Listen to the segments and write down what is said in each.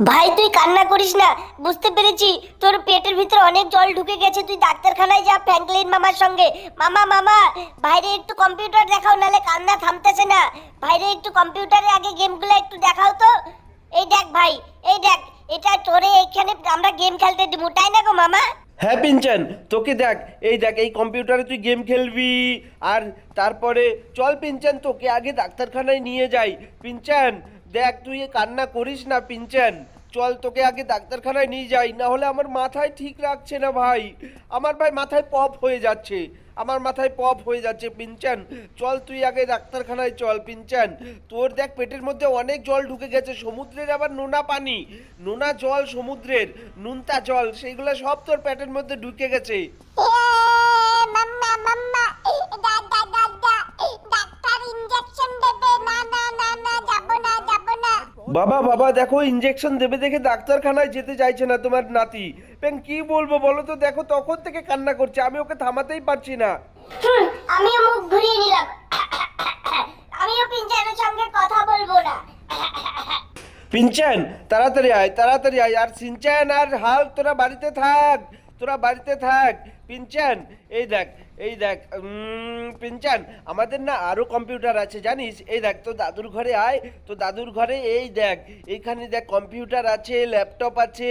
ভাই, তুই কান্না করিস না। বুঝতে পেরেছি, তোর পেটের ভিতরে অনেক জল ঢুকে গেছে। তুই ডাক্তারখানায় যা, ফ্র্যাঙ্কলিন মামার সঙ্গে। মামা মামা বাইরে একটু কম্পিউটার দেখাও, নালে কান্না থামতেছে না। বাইরে একটু কম্পিউটারে আগে গেমগুলো একটু দেখাও তো। এই দেখ ভাই, এই দেখ, এটা তোরে এখানে আমরা গেম খেলতে দিব, তাই না গো মামা? হ্যাঁ পিনচান, তোকে দেখ, এই দেখ, এই কম্পিউটারে তুই গেম খেলবি। আর তারপরে, চল পিনচান, তোকে আগে ডাক্তারখানায় নিয়ে যাই। পিনচান দেখ, তুই এ কান্না করিস না পিনচান চল, তোকে আগে ডাক্তারখানায় নিয়ে যাই, না হলে আমার মাথায় ঠিক রাখছে না ভাই। আমার ভাই মাথায় পপ হয়ে যাচ্ছে। আমার মাথায় পপ হয়ে যাচ্ছে পিনচান চল, তুই আগে ডাক্তারখানায় চল পিনচান তোর দেখ, পেটের মধ্যে অনেক জল ঢুকে গেছে, সমুদ্রের আবার নোনা পানি। নোনা জল সমুদ্রের, নুনতা জল, সেইগুলো সব তোর পেটের মধ্যে ঢুকে গেছে। বাবা বাবা দেখো ইঞ্জেকশন দেবে দেখে ডাক্তারখানায় যেতে চাইছে না তোমার নাতি। পেন কি বলব বলো তো? দেখো তখন থেকে কান্না করছে। আমি ওকে থামাতেই পারছি না। আমিও মুখ ঘুরিয়ে নিলাম। আমিও পিঞ্চানের সঙ্গে কথা বলব না। পিনচান তাড়াতাড়ি আয় তাড়াতাড়ি আয়। আর সিনচান আর হাল তোরা বাড়িতে থাক তোরা বাড়িতে থাক। পিনচান এই দেখ এই দেখ উম, পিনচান আমাদের না আরও কম্পিউটার আছে জানিস? এই দেখ তো দাদুর ঘরে আয় তো দাদুর ঘরে এই দেখ এইখানে দেখ কম্পিউটার আছে ল্যাপটপ আছে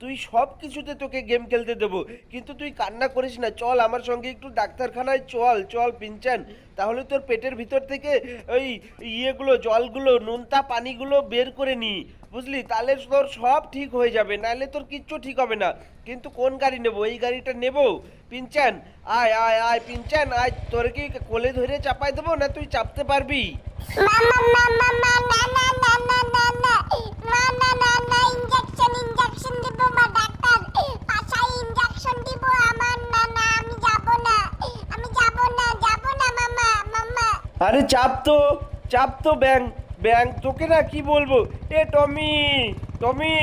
তুই সব কিছুতে তোকে গেম খেলতে দেবো। কিন্তু তুই কান্না করিস না চল আমার সঙ্গে একটু ডাক্তারখানায় চল চল পিনচান। তাহলে তোর পেটের ভিতর থেকে ওই ইয়েগুলো জলগুলো নোনতা পানিগুলো বের করে নি বুঝলি? তাহলে তোর সব ঠিক হয়ে যাবে নাহলে তোর কিচ্ছু ঠিক হবে না। কিন্তু কোন গাড়ি নেব? এই গাড়িটা নেব? পিনচান আয় আয় আয় পিনচান আয় তোর কি কোলে ধরে চাপাই দেবো না তুই চাপতে পারবি আরে চাপ তো চাপ তো ব্যাং ব্যাং তোকে না কি বলব এ টমি টমি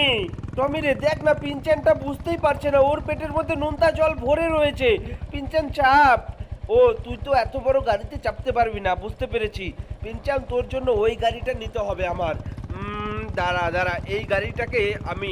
টমি রে, দেখ না পিনচানটা বুঝতেই পারছে না। ওর পেটের মধ্যে নোনতা জল ভরে রয়েছে। পিনচান চাপ। ও, তুই তো এত বড় গাড়িতে চাপতে পারবি না, বুঝতে পেরেছি। পিনচান তোর জন্য ওই গাড়িটা নিতে হবে আমার। দাঁড়া দাঁড়া, এই গাড়িটাকে আমি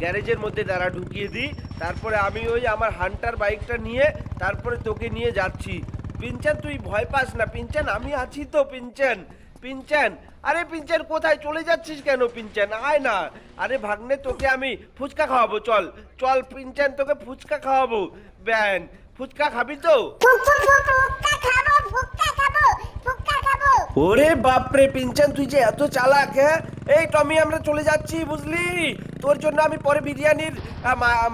গ্যারেজের মধ্যে দাঁড়া, ঢুকিয়ে দিই। তারপরে আমি ওই আমার হান্টার বাইকটা নিয়ে, তারপরে তোকে নিয়ে যাচ্ছি। পিনচান তুই ভয় পাস না। পিনচান আমি আছি তো পিনচান পিনচান আরে পিনচান কোথায় চলে যাচ্ছিস কেন পিনচান আয় না। আরে ভাগ্নে তোকে আমি ফুচকা খাওয়াবো চল। চল পিনচান তোকে ফুচকা খাওয়াবো। ব্যান ফুচকা খাবি তো? ওরে বাপরে পিনচান তুই যে এত চালাক হ্যাঁ? এই টমি আমরা চলে যাচ্ছি বুঝলি? তোর জন্য আমি পরে বিরিয়ানির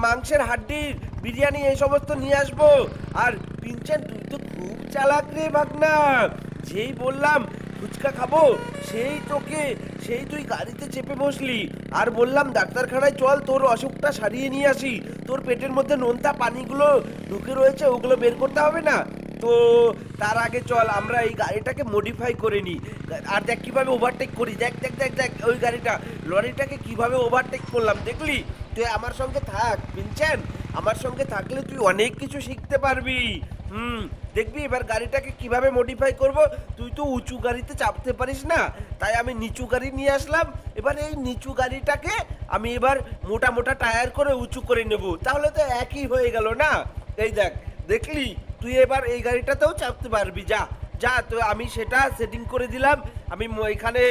মাংসের হাড্ডির বিরিয়ানি এই সমস্ত নিয়ে আসব। আর পিনচান তুই তো খুব চালাক রে ভাগনা। যেই বললাম ফুচকা খাব? সেই তোকে, সেই তুই গাড়িতে চেপে বসলি। আর বললাম, ডাক্তারখানায় চল, তোর অসুখটা সারিয়ে নিয়ে আসি। তোর পেটের মধ্যে নোনতা পানিগুলো ঢুকে রয়েছে, ওগুলো বের করতে হবে না? তো, তার আগে চল, আমরা এই গাড়িটাকে মডিফাই করে নিই। আর দেখ কীভাবে ওভারটেক করি। দেখ দেখ দেখ দেখ, ওই গাড়িটা। লরিটাকে কীভাবে ওভারটেক করলাম, দেখলি? তুই আমার সঙ্গে থাক পিনছেন আমার সঙ্গে থাকলে তুই অনেক কিছু শিখতে পারবি। হুম, দেখবি এবার গাড়িটাকে কীভাবে মডিফাই করব? তুই তো উঁচু গাড়িতে চাপতে পারিস না, তাই আমি নিচু গাড়ি নিয়ে আসলাম। এবার এই নিচু গাড়িটাকে আমি এবার মোটা মোটা টায়ার করে উঁচু করে নেব। তাহলে তো একই হয়ে গেল না? এই দেখ, দেখলি? তুই এবার এই গাড়িটাতেও চাপতে পারবি, যা। যা, তো আমি সেটা সেটিং করে দিলাম। আমি এখানে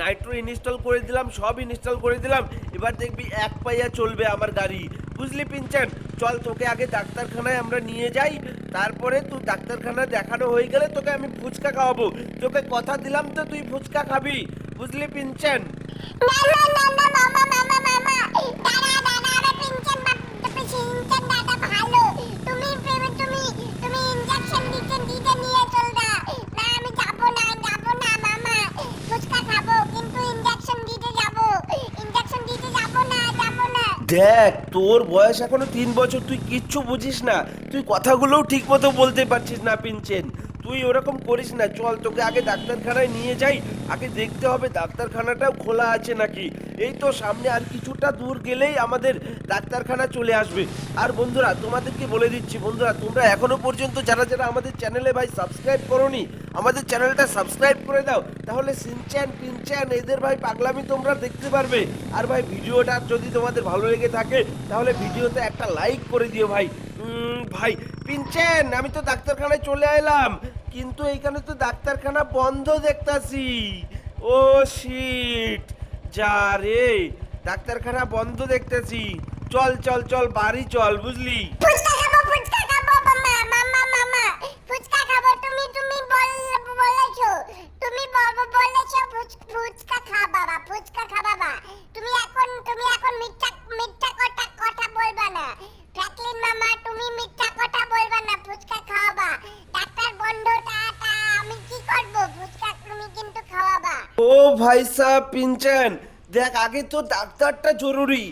নাইট্রো ইনস্টল করে দিলাম সব ইনস্টল করে দিলাম এবার দেখবি এক পাইয়া চলবে আমার গাড়ি বুঝলি পিনচেন চল তোকে আগে ডাক্তারখানায় আমরা নিয়ে যাই তারপরে তুই ডাক্তারখানায় দেখানো হয়ে গেলে তোকে আমি ফুচকা খাওয়াবো তোকে কথা দিলাম তো তুই ফুচকা খাবি বুঝলি পিনচেন না দেখ, তোর বয়স এখনও তিন বছর, তুই কিচ্ছু বুঝিস না। তুই কথাগুলোও ঠিক মতো বলতে পারছিস না, পিনচেন। তুই ওরকম করিস না, চল তোকে আগে ডাক্তারখানায় নিয়ে যাই, আগে দেখতে হবে ডাক্তারখানাটাও খোলা আছে নাকি। এই তো সামনে আর কিছুটা দূর গেলেই আমাদের ডাক্তারখানা চলে আসবে। আর বন্ধুরা, তোমাদেরকে বলে দিচ্ছি, বন্ধুরা, তোমরা এখনও পর্যন্ত যারা যারা আমাদের চ্যানেলে ভাই সাবস্ক্রাইব করোনি, আমাদের চ্যানেলটা সাবস্ক্রাইব করে দাও। তাহলে সিনচ্যান পিনচ্যান এদের ভাই পাগলামি তোমরা দেখতে পারবে। আর ভাই, ভিডিওটা যদি তোমাদের ভালো লেগে থাকে, তাহলে ভিডিওতে একটা লাইক করে দিও ভাই। ভাই পিনচ্যান আমি তো ডাক্তারখানায় চলে এলাম। কিন্তু এইখানে তো ডাক্তারখানা বন্ধ দেখতাছি। ও শিট যা রে, ডাক্তারখানা বন্ধ দেখতেছি। চল চল চল, বাড়ি চল, বুঝলি? ভাই সাহ পিনচান। দেখ, আগে তো ডাক্তারটা জরুরি।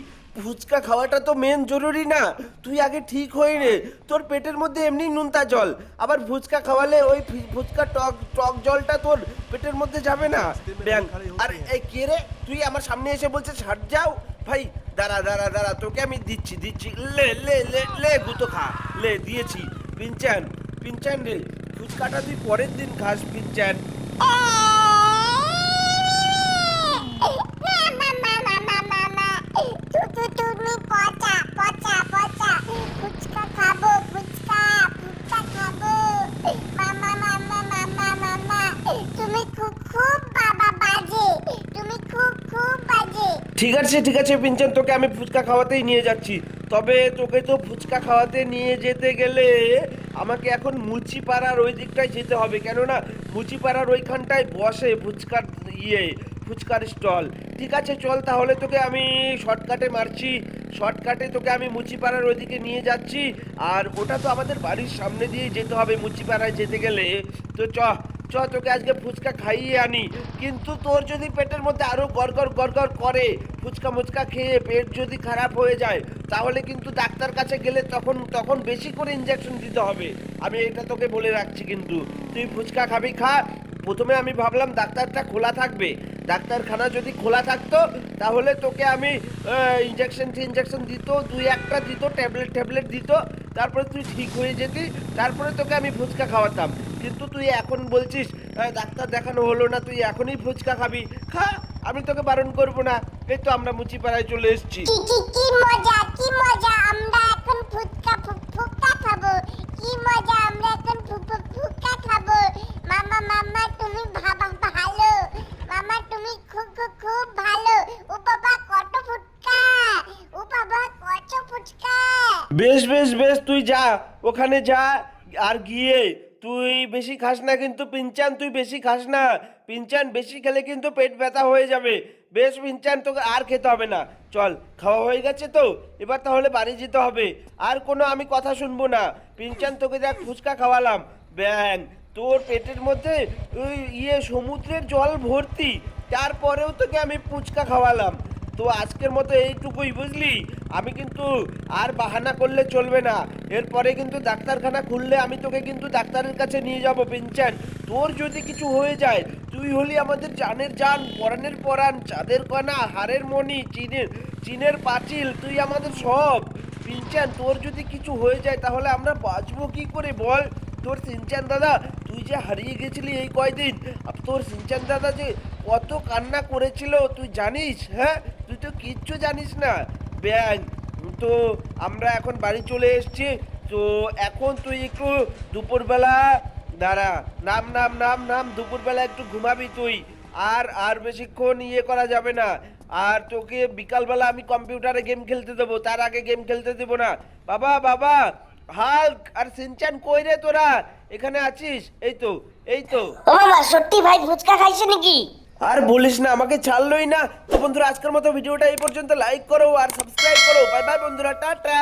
ফুচকা খাওয়াটা তো মেন জরুরি না। তুই আগে ঠিক হয়ে রে তোর পেটের মধ্যে এমনি নুনতা জল। আবার ফুচকা খাওয়ালে ওই ফুচকা টক টক জলটা তোর পেটের মধ্যে যাবে না। ব্যাং। আর, এই কে রে? তুই আমার সামনে এসে বলছিস, হাট যাও। ভাই, দাঁড়া দাঁড়া দাঁড়া, তোকে আমি দিচ্ছি দিচ্ছি। লে লে লে লে, গুতো খা। লে, দিয়েছি। পিনচান পিনচান রে, ফুচকাটা তুই পরের দিন খাস, পিনচান। তুমি ঠিক আছে ঠিক আছে পিঞ্চন তোকে আমি ফুচকা খাওয়াতেই নিয়ে যাচ্ছি। তবে তোকে তো ফুচকা খাওয়াতে নিয়ে যেতে গেলে আমাকে এখন মুচিপাড়ার ওই দিকটায় যেতে হবে। কেননা মুচিপাড়ার ওইখানটায় বসে ফুচকার ইয়ে। ফুচকার স্টল। ঠিক আছে, চল তাহলে তোকে আমি শর্টকাটে মারছি। শর্টকাটে তোকে আমি মুচিপাড়ার ওইদিকে নিয়ে যাচ্ছি। আর ওটা তো আমাদের বাড়ির সামনে দিয়ে যেতে হবে মুচিপাড়ায় যেতে গেলে। তো চ চ, তোকে আজকে ফুচকা খাইয়ে আনি। কিন্তু তোর যদি পেটের মধ্যে আরও গড়গড় গড়গড় করে ফুচকা মুচকা খেয়ে পেট যদি খারাপ হয়ে যায়, তাহলে কিন্তু ডাক্তার কাছে গেলে তখন তখন বেশি করে ইঞ্জেকশন দিতে হবে। আমি এটা তোকে বলে রাখছি কিন্তু। তুই ফুচকা খাবি, খা। প্রথমে আমি ভাবলাম ডাক্তারটা খোলা থাকবে। ডাক্তারখানা যদি খোলা থাকতো, তাহলে তোকে আমি ইঞ্জেকশন ইঞ্জেকশন দিত, দুই একটা দিত ট্যাবলেট ট্যাবলেট দিত, তারপরে তুই ঠিক হয়ে যেতি, তারপরে তোকে আমি ফুচকা খাওয়াতাম। কিন্তু তুই এখন বলছিস ডাক্তার দেখানো হলো না, তুই এখনই ফুচকা খাবি। খা, আমি তোকে বারণ করব না। এই তো আমরা মুচিপাড়ায় চলে এসেছি। কি কি কি মজা কি মজা, আমরা এখন ফুচকা ফু- ফুচকা খাব কি মজা আমরা এখন ফু- ফু- ফুচকা খাব মামা মামা তুমি ভাবা ভালো মামা তুমি খুব খুব খুব ভালো ও বাবা কত ফুচকা ও বাবা কত ফুচকা বেশ বেশ, তুই যা, ওখানে যা। আর গিয়ে তুই বেশি খাস না কিন্তু পিনচান, তুই বেশি খাস না। পিনচান বেশি খেলে কিন্তু পেট ব্যথা হয়ে যাবে। বেশ, পিনচান, তোকে আর খেতে হবে না। চল, খাওয়া হয়ে গেছে তো? এবার তাহলে বাড়ি যেতে হবে। আর কোনো আমি কথা শুনব না। পিনচান, তোকে দেখ ফুচকা খাওয়ালাম। ব্যাং, তোর পেটের মধ্যে ওই ইয়ে সমুদ্রের জল ভর্তি। তারপরেও তোকে আমি ফুচকা খাওয়ালাম। তো আজকের মতো এইটুকুই, বুঝলি? আমি কিন্তু আর বাহানা করলে চলবে না। এরপরে কিন্তু ডাক্তারখানা খুললে আমি তোকে কিন্তু ডাক্তারের কাছে নিয়ে যাব পিনচান তোর যদি কিছু হয়ে যায়, তুই হলি আমাদের জানের জান পরাণের পরাণ, চাঁদের কণা হারের মণি, চীনের চীনের পাঁচিল, তুই আমাদের সব। পিনচান তোর যদি কিছু হয়ে যায়, তাহলে আমরা বাঁচবো কি করে বল? তোর সিনচান দাদা, তুই যে হারিয়ে গেছিলি এই কয়দিন তোর সিনচান দাদা যে কত কান্না করেছিল, তুই জানিস হ্যাঁ? তুই তো কিচ্ছু জানিস না। ব্যাং, তো আমরা এখন বাড়ি চলে এসেছি। তো এখন তুই একটু দুপুরবেলা দাঁড়া। নাম নাম নাম নাম, দুপুরবেলা একটু ঘুমাবি তুই। আর আর বেশিক্ষণ ইয়ে করা যাবে না। আর তোকে বিকালবেলা আমি কম্পিউটারে গেম খেলতে দেবো। তার আগে গেম খেলতে দেবো না। বাবা বাবা, হাল্ক, আর সিনচান কই রে তোরা? এখানে আছিস? এই তো এই তো। সত্যি ভাই, ফুচকা খাইছে নাকি? আর বলিস না, আমাকে ছাড়লোই না। তো বন্ধুরা, আজকের মতো ভিডিওটা এই পর্যন্ত। লাইক করো আর সাবস্ক্রাইব করো। বাই বাই বন্ধুরা, টাটা।